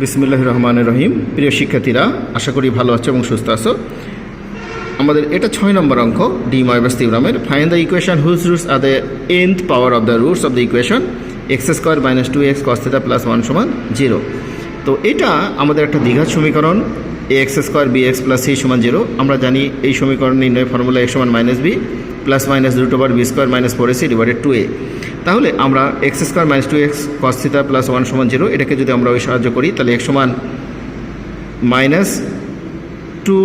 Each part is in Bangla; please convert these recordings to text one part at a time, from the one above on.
বিসমুল্লাহ রহমান রহিম। প্রিয় শিক্ষার্থীরা, আশা করি ভালো আছো এবং সুস্থ আছো। আমাদের এটা ছয় নম্বর অঙ্ক, de Moivre's থিওরামের find the equation whose roots are the nth power of the roots of the equation x square minus two x cos theta plus one সমান জিরো তো এটা আমাদের একটা দ্বিঘাত সমীকরণ। A x square b x plus c সমান জিরো আমরা জানি এই সমীকরণ নির্ণয় ফর্মুলা এক্স সমান minus b plus minus root over b square minus four a c divided two a তাহলে আমরা x square minus two x cos theta plus one সমান জিরো এটাকে যদি আমরা ওই সাহায্য করি, তাহলে এক সমান minus two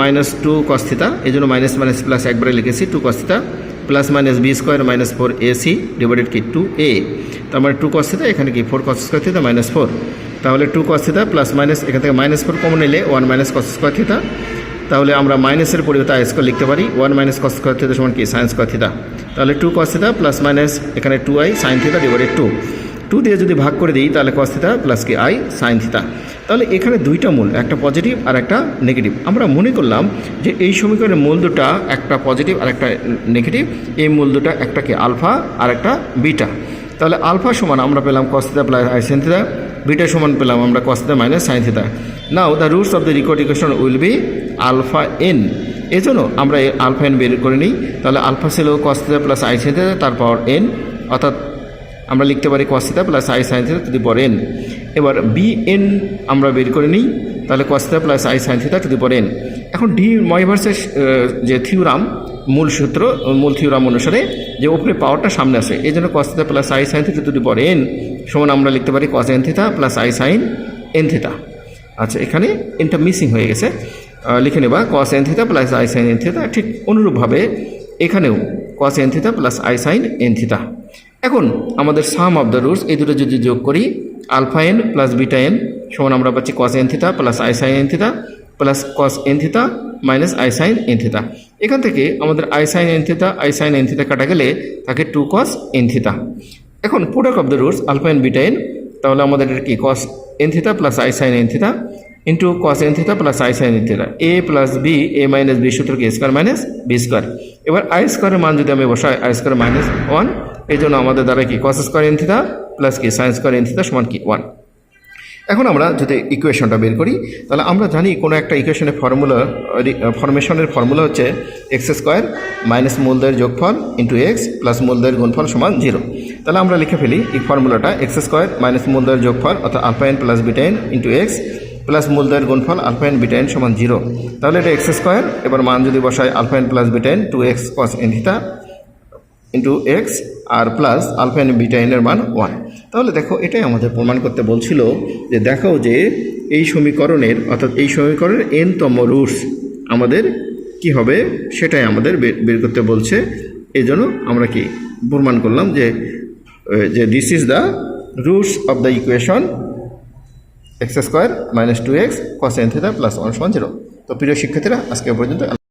minus two cos theta এই জন্য মাইনাস মাইনাস প্লাস একবারে লিখেছি two cos theta plus minus b square minus four a c divided কি টু এ তার মানে টু কস্থিতা এখানে কি four cos square theta minus four তাহলে two cos theta plus minus এখান থেকে মাইনাস ফোর কমন নিলে one minus cos square theta তাহলে আমরা মাইনাসের পরিবর্তে আই স্কোয়ার লিখতে পারি। One minus cos square theta সমান কি? সাইন স্কোয়ার থিতা তাহলে two cos theta plus minus এখানে two i sine theta divided two two দিয়ে যদি ভাগ করে দিই, তাহলে কস থিতা প্লাস কি? আই সাইন থিতা তাহলে এখানে দুইটা মূল, একটা পজিটিভ আর একটা নেগেটিভ আমরা মনে করলাম যে এই সমীকরণের মূল দুটা একটা পজিটিভ আর একটা নেগেটিভ এই মূল দুটা একটা কি? আলফা আর একটা বিটা তাহলে আলফা সমান আমরা পেলাম cos theta plus i sine theta beta সমান পেলাম আমরা cos theta minus sine theta now the roots of the required equation will be alpha n এই জন্য আমরা আলফা এন বের করে নিই। তাহলে আলফা ছিল cos theta plus i sine theta power n অর্থাৎ আমরা লিখতে পারি cos theta plus i sine theta to the n এবার বি এন আমরা বের করে নিই। তাহলে cos theta plus i sine theta to the power n এখন ডি ময়ভার্সের যে থিওরাম মূল সূত্র, মূল থিওরাম অনুসারে যে উপরে পাওয়ারটা সামনে আসে এই জন্য cos theta plus i sine theta to the power n সমান আমরা লিখতে পারি cos n plus i sine n আচ্ছা এখানে এনটা মিসিং হয়ে গেছে। লিখে নেবা cos n theta plus i sine n theta ঠিক অনুরূপভাবে এখানেও cos n theta plus i sine n theta এখন আমাদের সাম অফ দ্য রুটস এই দুটো যদি যোগ করি alpha n plus beta n সমান আমরা পাচ্ছি cos n theta plus i sine n theta plus cos n theta minus i sine n theta এখান থেকে আমাদের i sine n theta i sine n theta কাটা গেলে থাকে টু কস এন থিতা এখন product of the roots alpha n beta n তাহলে আমাদের এটা কি? Cos n theta plus i sine n theta into cos n theta plus i sine n theta a plus b a minus b সূত্র কি? স্কোয়ার মাইনাস বি স্কোয়ার এবার আই স্কোয়ারের মান যদি আমি বসাই আই স্কোয়ার মাইনাস ওয়ান এই জন্য আমাদের দ্বারা কি? Cos square n theta plus কি? সাইন স্কোয়ার এন থিতা সমান কি? ওয়ান এখন আমরা যদি ইকুয়েশনটা বের করি, তাহলে আমরা জানি কোনো একটা ইকুয়েশনের ফর্মুলা ফর্মেশনের ফর্মুলা হচ্ছে এক্স স্কোয়ার মাইনাস মূলদের যোগফল ইন্টু এক্স প্লাস মূলদের গুণফল সমান জিরো তাহলে আমরা লিখে ফেলি, এই ফর্মুলাটা এক্স স্কোয়ার মাইনাস মূলদের যোগফল অর্থাৎ alpha n plus beta n into x plus মূলদের গুণফল আলফা এন বিটা এন সমান জিরো তাহলে এটা এক্স স্কোয়ার এবার মান যদি বসায় alpha n plus beta n two x cos n theta into x আর প্লাস আলফা এন বিটা মান ওয়ান তাহলে দেখো, এটাই আমাদের প্রমাণ করতে বলছিল যে দেখো যে এই সমীকরণের, অর্থাৎ এই সমীকরণের এনতম রুটস আমাদের কি হবে? সেটাই আমাদের বের করতে বলছে। এই জন্য আমরা কি প্রমাণ করলাম যে যে this is the roots of the equation x square minus two x cos n theta plus one সমান জিরো তো প্রিয় শিক্ষার্থীরা, আজকে পর্যন্ত